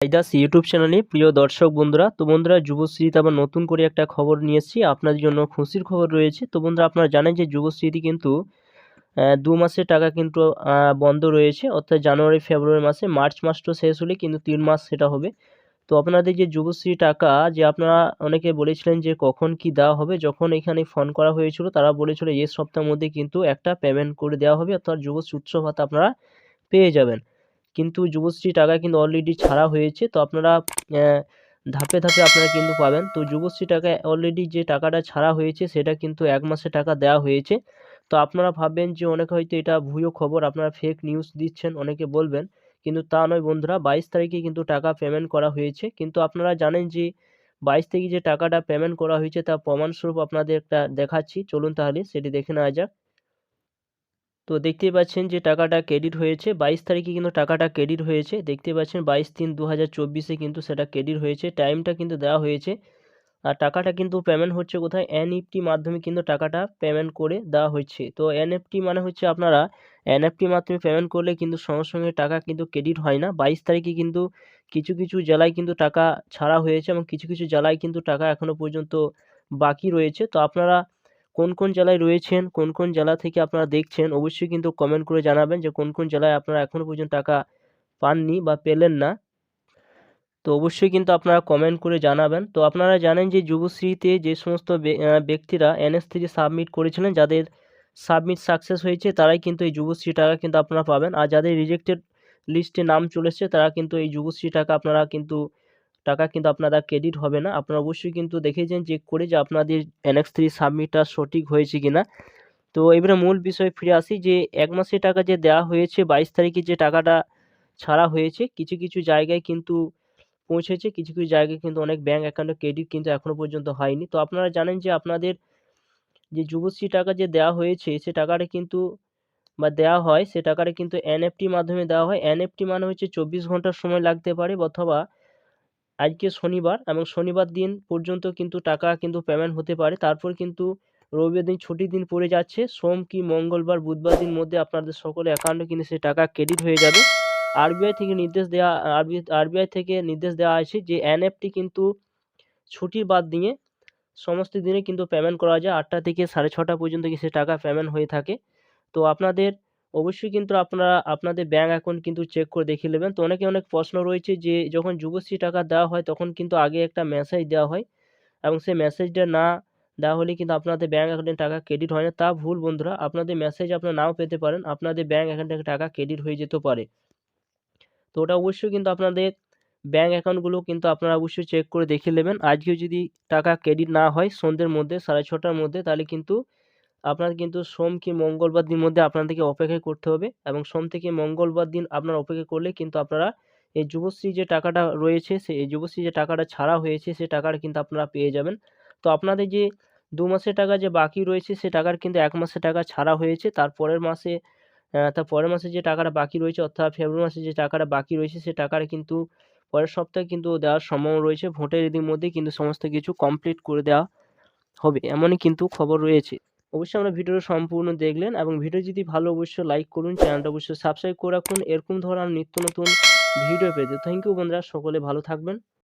আইদাস YouTube চ্যানেলে প্রিয় দর্শক বন্ধুরা। তো বন্ধুরা, যুবশ্রীতে আবার নতুন করে একটা খবর নিয়ে এসেছি। আপনাদের জন্য খুশির খবর রয়েছে। তো বন্ধুরা, আপনারা জানেন যে যুবশ্রীতে কিন্তু দু মাসের টাকা কিন্তু বন্ধ রয়েছে। অর্থাৎ জানুয়ারি, ফেব্রুয়ারি মাসে মার্চ মাসটা শেষ হলে কিন্তু তিন মাস সেটা হবে। তো আপনাদের যে যুবশ্রী টাকা, যে আপনারা অনেকে বলেছিলেন যে কখন কি দেওয়া হবে, যখন এখানে ফোন করা হয়েছিল, তারা বলেছিল এই সপ্তাহের মধ্যে কিন্তু একটা পেমেন্ট করে দেওয়া হবে। অর্থাৎ যুবশ্রী উৎসব ভাতা আপনারা পেয়ে যাবেন। কিন্তু যুবশ্রী টাকা কিন্তু অলরেডি ছাড়া হয়েছে। তো আপনারা ধাপে ধাপে আপনারা কিন্তু পাবেন। তো যুবশ্রী টাকা অলরেডি যে টাকাটা ছাড়া হয়েছে, সেটা কিন্তু এক মাসে টাকা দেওয়া হয়েছে। তো আপনারা ভাববেন যে অনেকে হয়তো এটা ভুয়ো খবর, আপনারা ফেক নিউজ দিচ্ছেন, অনেকে বলবেন। কিন্তু তা নয় বন্ধুরা, বাইশ তারিখে কিন্তু টাকা পেমেন্ট করা হয়েছে। কিন্তু আপনারা জানেন যে বাইশ তারিখে যে টাকাটা পেমেন্ট করা হয়েছে তা প্রমাণস্বরূপ আপনাদের একটা দেখাচ্ছি। চলুন তাহলে সেটি দেখে নেওয়া যাক। তো দেখতেই পাচ্ছেন যে টাকাটা ক্রেডিট হয়েছে। বাইশ তারিখে কিন্তু টাকাটা ক্রেডিট হয়েছে। দেখতে পাচ্ছেন বাইশ তিন দু হাজার চব্বিশে কিন্তু সেটা ক্রেডিট হয়েছে। টাইমটা কিন্তু দেওয়া হয়েছে। আর টাকাটা কিন্তু পেমেন্ট হচ্ছে কোথায়? এনইফটি মাধ্যমে কিন্তু টাকাটা পেমেন্ট করে দেওয়া হচ্ছে। তো এনএফটি মানে হচ্ছে আপনারা এনএফটি মাধ্যমে পেমেন্ট করলে কিন্তু সঙ্গে সঙ্গে টাকা কিন্তু ক্রেডিট হয় না। বাইশ তারিখে কিন্তু কিছু কিছু জেলায় কিন্তু টাকা ছাড়া হয়েছে এবং কিছু কিছু জেলায় কিন্তু টাকা এখনও পর্যন্ত বাকি রয়েছে। তো আপনারা কোন কোন জেলায় রয়েছেন, কোন কোন জেলা থেকে আপনারা দেখছেন, অবশ্যই কিন্তু কমেন্ট করে জানাবেন যে কোন কোন জেলায় আপনারা এখনও পর্যন্ত টাকা পাননি বা পেলেন না। তো অবশ্যই কিন্তু আপনারা কমেন্ট করে জানাবেন। তো আপনারা জানেন যে যুবশ্রীতে যে সমস্ত ব্যক্তিরা এনএস থেকে সাবমিট করেছিলেন, যাদের সাবমিট সাকসেস হয়েছে, তারাই কিন্তু এই যুবশ্রী টাকা কিন্তু আপনারা পাবেন। আর যাদের রিজেক্টেড লিস্টে নাম চলে এসেছে তারা কিন্তু এই যুবশ্রী টাকা আপনারা কিন্তু টাকা কিন্তু আপনারা ক্রেডিট হবে না। আপনারা অবশ্যই কিন্তু দেখেছেন চেক করে যে আপনাদের এনএক্স থ্রি সাবমিটটা সঠিক হয়েছে কিনা। তো এবারে মূল বিষয়ে ফিরে আসি যে এক মাসের টাকা যে দেওয়া হয়েছে, বাইশ তারিখে যে টাকাটা ছাড়া হয়েছে, কিছু কিছু জায়গায় কিন্তু পৌঁছেছে, কিছু কিছু জায়গায় কিন্তু অনেক ব্যাঙ্ক অ্যাকাউন্টে ক্রেডিট কিন্তু এখনও পর্যন্ত হয়নি। তো আপনারা জানেন যে আপনাদের যে যুবশ্রী টাকা যে দেওয়া হয়েছে, সে টাকাটা কিন্তু বা দেওয়া হয়, সে টাকাটা কিন্তু এনএফটি মাধ্যমে দেওয়া হয়। এনএফটি মানে হচ্ছে চব্বিশ ঘণ্টার সময় লাগতে পারে অথবা আজকে শনিবার এবং শনিবার দিন পর্যন্ত কিন্তু টাকা কিন্তু পেমেন্ট হতে পারে। তারপর কিন্তু রবিবার দিন ছুটির দিন পড়ে যাচ্ছে। সোম কি মঙ্গলবার, বুধবার দিন মধ্যে আপনাদের সকলে অ্যাকাউন্টে কিন্তু সে টাকা ক্রেডিট হয়ে যাবে। আরবিআই থেকে নির্দেশ দেওয়া আরবি আরবিআই থেকে নির্দেশ দেওয়া আছে যে এনএফটি কিন্তু ছুটির বাদ দিয়ে সমস্ত দিনে কিন্তু পেমেন্ট করা যায়। আটটা থেকে সাড়ে ছটা পর্যন্ত কি সে টাকা পেমেন্ট হয়ে থাকে। তো আপনাদের অবশ্যই কিন্তু আপনারা, আপনাদের ব্যাঙ্ক অ্যাকাউন্ট কিন্তু চেক করে দেখিয়ে নেবেন। তো অনেকে অনেক প্রশ্ন রয়েছে যে, যখন যুবশ্রী টাকা দেওয়া হয় তখন কিন্তু আগে একটা মেসেজ দেওয়া হয় এবং সেই মেসেজটা না দেওয়া হলে কিন্তু আপনাদের ব্যাঙ্ক অ্যাকাউন্টে টাকা ক্রেডিট হয় না। তা ভুল বন্ধুরা, আপনাদের মেসেজ আপনারা নাও পেতে পারেন, আপনাদের ব্যাঙ্ক অ্যাকাউন্টে টাকা ক্রেডিট হয়ে যেতে পারে। তো ওটা অবশ্যই কিন্তু আপনাদের ব্যাঙ্ক অ্যাকাউন্টগুলো কিন্তু আপনারা অবশ্যই চেক করে দেখে নেবেন। আজকেও যদি টাকা ক্রেডিট না হয় সন্ধ্যের মধ্যে, সাড়ে ছটার মধ্যে, তাহলে কিন্তু আপনার কিন্তু সোম কি মঙ্গলবার দিন মধ্যে আপনাদেরকে অপেক্ষা করতে হবে এবং সোম থেকে মঙ্গলবার দিন আপনারা অপেক্ষা করলে কিন্তু আপনারা এই যুবশ্রী যে টাকাটা রয়েছে সেই এই যুবশ্রী যে টাকাটা ছাড়া হয়েছে, সে টাকাটা কিন্তু আপনারা পেয়ে যাবেন। তো আপনাদের যে দু মাসের টাকা যে বাকি রয়েছে, সে টাকার কিন্তু এক মাসের টাকা ছাড়া হয়েছে। তারপরের মাসে তার পরের মাসে যে টাকাটা বাকি রয়েছে, অর্থাৎ ফেব্রুয়ারি মাসে যে টাকাটা বাকি রয়েছে, সে টাকাটা কিন্তু পরের সপ্তাহে কিন্তু দেওয়ার সম্ভাবনা রয়েছে। ভোটের এদিন মধ্যে কিন্তু সমস্ত কিছু কমপ্লিট করে দেওয়া হবে, এমনই কিন্তু খবর রয়েছে। অবশ্যই আমরা ভিডিওটা সম্পূর্ণ দেখলেন এবং ভিডিও যদি ভালো, অবশ্যই লাইক করুন চ্যানেলটা অবশ্যই সাবস্ক্রাইব করে রাখুন। এরকম ধরনের নিত্য নতুন ভিডিও পেতে। থ্যাংক ইউ বন্ধুরা, সকলে ভালো থাকবেন।